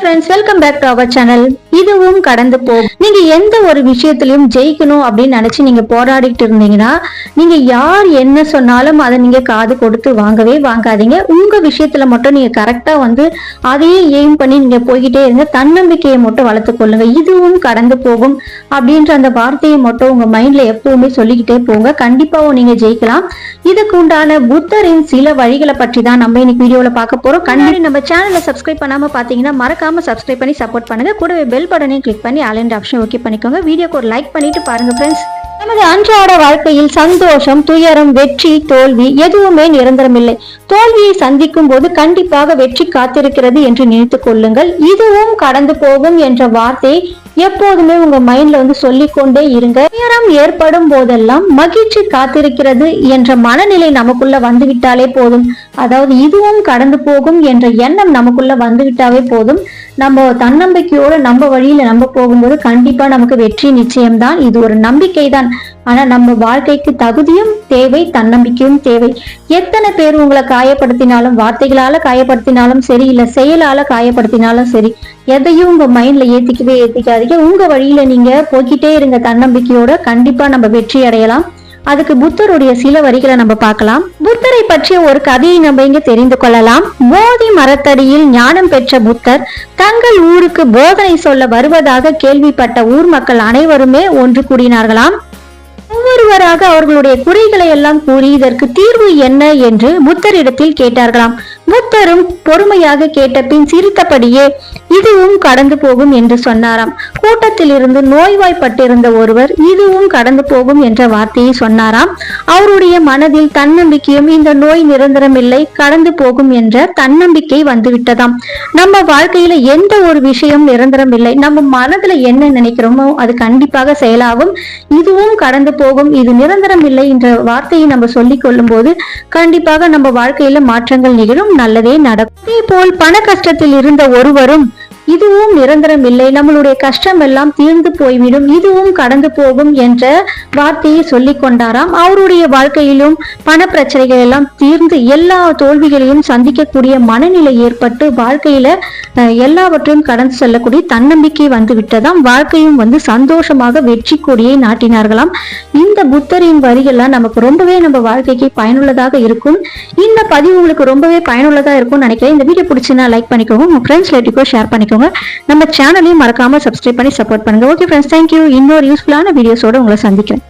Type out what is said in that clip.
friends welcome back to our channel இதுவும் கடந்து போகும் நீங்க எந்த ஒரு விஷயத்திலையும் ஜெயிக்கணும் அப்படின்னு நினைச்சு நீங்க போராடிட்டு இருந்தீங்கன்னா நீங்க யார் என்ன சொன்னாலும் அதை நீங்க காது கொடுத்து வாங்கவே வாங்காதீங்க. உங்க விஷயத்துல மட்டும் நீங்க கரெக்டா வந்து அதையே எய்ம் பண்ணி நீங்க போய்கிட்டே இருங்க. தன்னம்பிக்கையை மட்டும் வளர்த்து கொள்ளுங்க. இதுவும் கடந்து போகும் அப்படின்ற அந்த வார்த்தையை மட்டும் உங்க மைண்ட்ல எப்பவுமே சொல்லிக்கிட்டே போங்க. கண்டிப்பாவும் நீங்க ஜெயிக்கலாம். இதுக்கு உண்டான புத்தரின் சில வழிகளை பற்றி தான் நம்ம இன்னைக்கு வீடியோல பார்க்க போறோம். கண்டிப்பா நம்ம சேனலை சப்ஸ்கிரைப் பண்ணாம பாத்தீங்கன்னா மறக்காம சப்ஸ்கிரைப் பண்ணி சப்போர்ட் பண்ணுங்க. கூடவே பெல் பட்டனையும் கிளிக் பண்ணி அலண்ட் ஆப்ஷன் ஓகே பண்ணிக்கோங்க. வீடியோக்கு ஒரு லைக் பண்ணிட்டு பாருங்க ஃப்ரெண்ட்ஸ் நமது அன்றாட வாழ்க்கையில் சந்தோஷம் துயரம் வெற்றி தோல்வி எதுவுமே நிரந்தரமில்லை. தோல்வியை சந்திக்கும் போது கண்டிப்பாக வெற்றி காத்திருக்கிறது என்று நினைத்து கொள்ளுங்கள். இதுவும் கடந்து போகும் என்ற வார்த்தை எப்போதுமே உங்க மைண்ட்ல வந்து சொல்லிக்கொண்டே இருங்க. துயரம் ஏற்படும் போதெல்லாம் மகிழ்ச்சி காத்திருக்கிறது என்ற மனநிலை நமக்குள்ள வந்துவிட்டாலே போதும். அதாவது இதுவும் கடந்து போகும் என்ற எண்ணம் நமக்குள்ள வந்துவிட்டாவே போதும். நம்ம தன்னம்பிக்கையோட நம்ம வழியில நம்ம போகும்போது கண்டிப்பா நமக்கு வெற்றி நிச்சயம்தான். இது ஒரு நம்பிக்கை தான் ஆனா நம்ம வாழ்க்கைக்கு தகுதியும் தேவை தன்னம்பிக்கையும் தேவை. எத்தனை பேர் உங்களை காயப்படுத்தினாலும் வார்த்தைகளால காயப்படுத்தினாலும் சரி இல்ல செயலால காயப்படுத்தினாலும் சரி எதையும் உங்க மைண்ட்ல ஏத்திக்கவே ஏத்திக்காதீங்க. உங்க வழியில நீங்க போய்கிட்டே இருங்க. தன்னம்பிக்கையோட கண்டிப்பா நம்ம வெற்றி அடையலாம். அதுக்கு புத்தருடைய சில வரிகளை நம்ம பார்க்கலாம். புத்தரை பற்றிய ஒரு கதையை நம்ம இங்க தெரிந்து கொள்ளலாம். போதி மரத்தடியில் ஞானம் பெற்ற புத்தர் தங்கள் ஊருக்கு போதனை சொல்ல வருவதாக கேள்விப்பட்ட ஊர் மக்கள் அனைவருமே ஒன்று கூடினார்களாம். ஒவ்வொருவராக அவர்களுடைய குறைகளை எல்லாம் கூறி இதற்கு தீர்வு என்ன என்று புத்தரிடத்தில் கேட்டார்களாம். புத்தரும் பொறுமையாக கேட்டபின் சிரித்தபடியே இதுவும் கடந்து போகும் என்று சொன்னாராம். கூட்டத்தில் இருந்து நோய்வாய்ப்பட்டிருந்த ஒருவர் இதுவும் கடந்து போகும் என்ற வார்த்தையை சொன்னாராம். அவருடைய மனதில் தன்னம்பிக்கையும் இந்த நோய் நிரந்தரமில்லை கடந்து போகும் என்ற தன்னம்பிக்கை வந்துவிட்டதாம். நம்ம வாழ்க்கையில எந்த ஒரு விஷயம் நிரந்தரம் இல்லை. நம்ம மனதுல என்ன நினைக்கிறோமோ அது கண்டிப்பாக செயலாகும். இதுவும் கடந்து போகும் இது நிரந்தரம் இல்லை என்ற வார்த்தையை நம்ம சொல்லிக் கொள்ளும் போது கண்டிப்பாக நம்ம வாழ்க்கையில மாற்றங்கள் நிகழும். நல்லதே நடக்கும். அதே போல் பண கஷ்டத்தில் இருந்த ஒருவரும் இதுவும் நிரந்தரம் இல்லை. நம்மளுடைய கஷ்டம் எல்லாம் தீர்ந்து போய்விடும். இதுவும் கடந்து போகும் என்ற வார்த்தையை சொல்லி கொண்டாராம். அவருடைய வாழ்க்கையிலும் பண பிரச்சனைகள் எல்லாம் தீர்ந்து எல்லா தோல்விகளையும் சந்திக்கக்கூடிய மனநிலை ஏற்பட்டு வாழ்க்கையில எல்லாவற்றையும் கடந்து செல்லக்கூடிய தன்னம்பிக்கை வந்து விட்டதாம். வாழ்க்கையும் வந்து சந்தோஷமாக வெற்றி கொடியை நாட்டினார்களாம். இந்த புத்தரின் வரிகள்லாம் நமக்கு ரொம்பவே நம்ம வாழ்க்கைக்கு பயனுள்ளதாக இருக்கும். இந்த பதிவு உங்களுக்கு ரொம்பவே பயனுள்ளதாக இருக்கும்னு நினைக்கிறேன். இந்த வீடியோ பிடிச்சுன்னா லைக் பண்ணிக்கோங்க. உங்க ஃப்ரெண்ட்ஸ் ரிலேட்டிவ்க்கோ ஷேர் பண்ணிக்கோங்க. நம்ம சேனலையும் மறக்காம சப்ஸ்கிரைப் பண்ணி சப்போர்ட் பண்ணுங்கள் ஓகே ஃப்ரெண்ட்ஸ் தேங்க்யூ இன்னொரு யூஸ்ஃபுல்லான வீடியோஸோடு உங்களை சந்திக்கிறேன்.